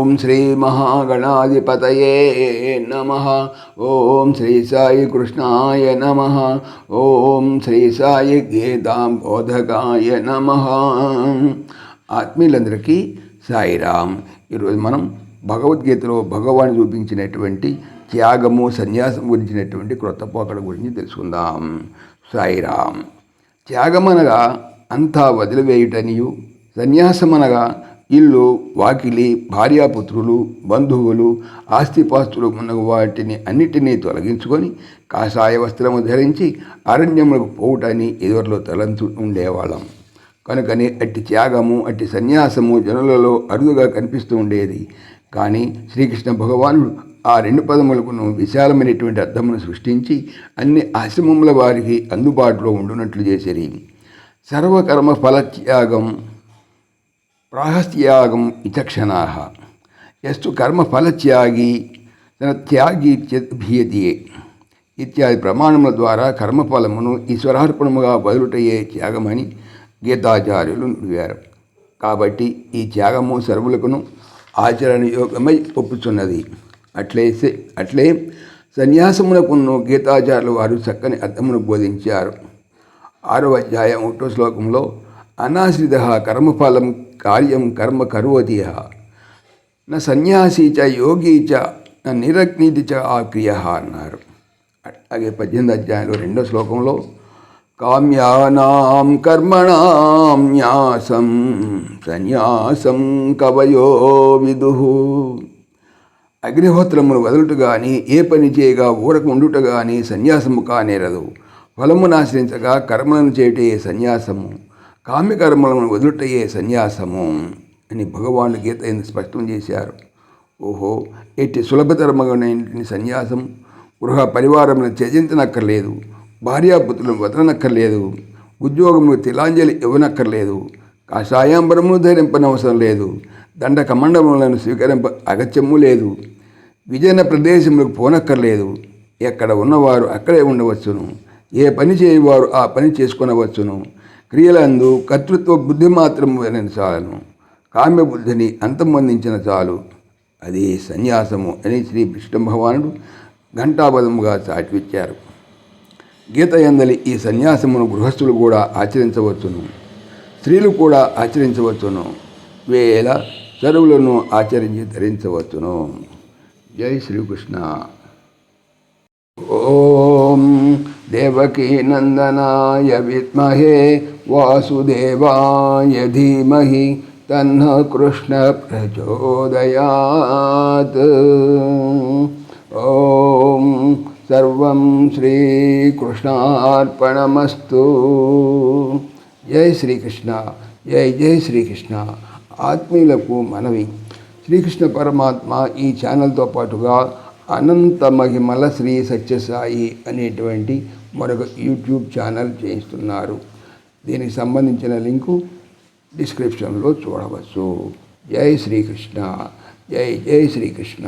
ఓం శ్రీ మహాగణాధిపతయే నమ. ఓం శ్రీ సాయి కృష్ణాయ నమ. ఓం శ్రీ సాయి గీతాంబోధకాయ నమ. ఆత్మీయులందరికీ సాయిరామ్. ఈరోజు మనం భగవద్గీతలో భగవాన్ చూపించినటువంటి త్యాగము సన్యాసం గురించినటువంటి క్రొత్త పోకడ గురించి తెలుసుకుందాం. సాయిరామ్. త్యాగమనగా అంతా వదిలివేయుటనియు సన్యాసమనగా ఇల్లు వాకిలి భార్యాపుత్రులు బంధువులు ఆస్తిపాస్తులు ఉన్న వాటిని అన్నిటినీ తొలగించుకొని కాషాయ వస్త్రము ధరించి అరణ్యములకు పోవుటని ఎదురులో తలంచు ఉండేవాళ్ళం. కనుకనే అట్టి త్యాగము అట్టి సన్యాసము జనులలో అరుదుగా కనిపిస్తూ ఉండేది. కానీ శ్రీకృష్ణ భగవానుడు ఆ రెండు పదములకును విశాలమైనటువంటి అర్థమును సృష్టించి అన్ని ఆశ్రమముల వారికి అందుబాటులో ఉండునట్లు చేసేది సర్వకర్మ ఫలత్యాగం ప్రాహస్త్యాగం విచక్షణా. ఎస్టు కర్మఫలత్యాగి తన త్యాగి భీయతియే ఇత్యాది ప్రమాణముల ద్వారా కర్మఫలమును ఈశ్వరార్పణముగా బదులుటయ్యే త్యాగమని గీతాచార్యులు నుడివారు. కాబట్టి ఈ త్యాగము సర్వులకును ఆచరణయోగమై ఒప్పుచున్నది. అట్లే అట్లే సన్యాసమునకును గీతాచార్యులు వారు చక్కని అర్థమును బోధించారు. ఆరో అధ్యాయం ఒకటో శ్లోకంలో అనాశ్రిత కర్మఫలం కార్యం కర్మ కరోతి నా సన్యాసి చ యోగి చ నా నిరగ్నితి చ ఆ క్రియ అన్నారు. అలాగే పద్దెనిమిది అధ్యాయంలో రెండో శ్లోకంలో కామ్యానాం కర్మణాం న్యాసం సన్యాసం కవయో విదు. అగ్నిహోత్రమును వదలుట కానీ ఏ పని చేయగా ఊరకు ఉండుట కానీ సన్యాసము కానేరదు. ఫలమును ఆశ్రయించగా కర్మలను చేయటే సన్యాసము? కామ్యకర్మలను వదులుటయే సన్యాసము అని భగవాను గీత స్పష్టం చేశారు? ఓహో ఎట్టి సులభతరమైన సన్యాసం గృహ పరివారములను త్యజించనక్కర్లేదు భార్యాపుత్రులను వదలనక్కర్లేదు ఉద్యోగములు తిలాంజలి ఇవ్వనక్కర్లేదు కాషాయాంబరమును ధరింపనవసరం లేదు దండ కమండములను స్వీకరింప అగత్యము లేదు విజయన ప్రదేశములకు పోనక్కర్లేదు ఎక్కడ ఉన్నవారు అక్కడే ఉండవచ్చును ఏ పని చేయవారు ఆ పని చేసుకునవచ్చును క్రియలందు కర్తృత్వ బుద్ధి మాత్రం చాలను. కామ్య బుద్ధిని అంతమొందించిన చాలు. అది సన్యాసము అని శ్రీ కృష్ణ భగవానుడు ఘంటాబదముగా చాటివిచ్చారు గీత ఎందలి ఈ సన్యాసమును గృహస్థులు కూడా ఆచరించవచ్చును. స్త్రీలు కూడా ఆచరించవచ్చును. వేల చరువులను ఆచరించి ధరించవచ్చును. జై శ్రీకృష్ణ. ఓం దేవకీ నందనాయ విద్మహే వాసుదేవాయ ధీమహి తన్న కృష్ణ ప్రచోదయాత్ ఓం సర్వం శ్రీకృష్ణార్పణమస్తు జై శ్రీకృష్ణ జై జై శ్రీకృష్ణ ఆత్మీయులకు మనవి. శ్రీకృష్ణ పరమాత్మ ఈ ఛానల్తో పాటుగా అనంత మహిమల శ్రీ సత్యసాయి అనేటువంటి మరొక యూట్యూబ్ ఛానల్ చేయిస్తున్నారు. దీనికి సంబంధించిన లింకు డిస్క్రిప్షన్లో చూడవచ్చు. జై శ్రీకృష్ణ. జై జై శ్రీకృష్ణ.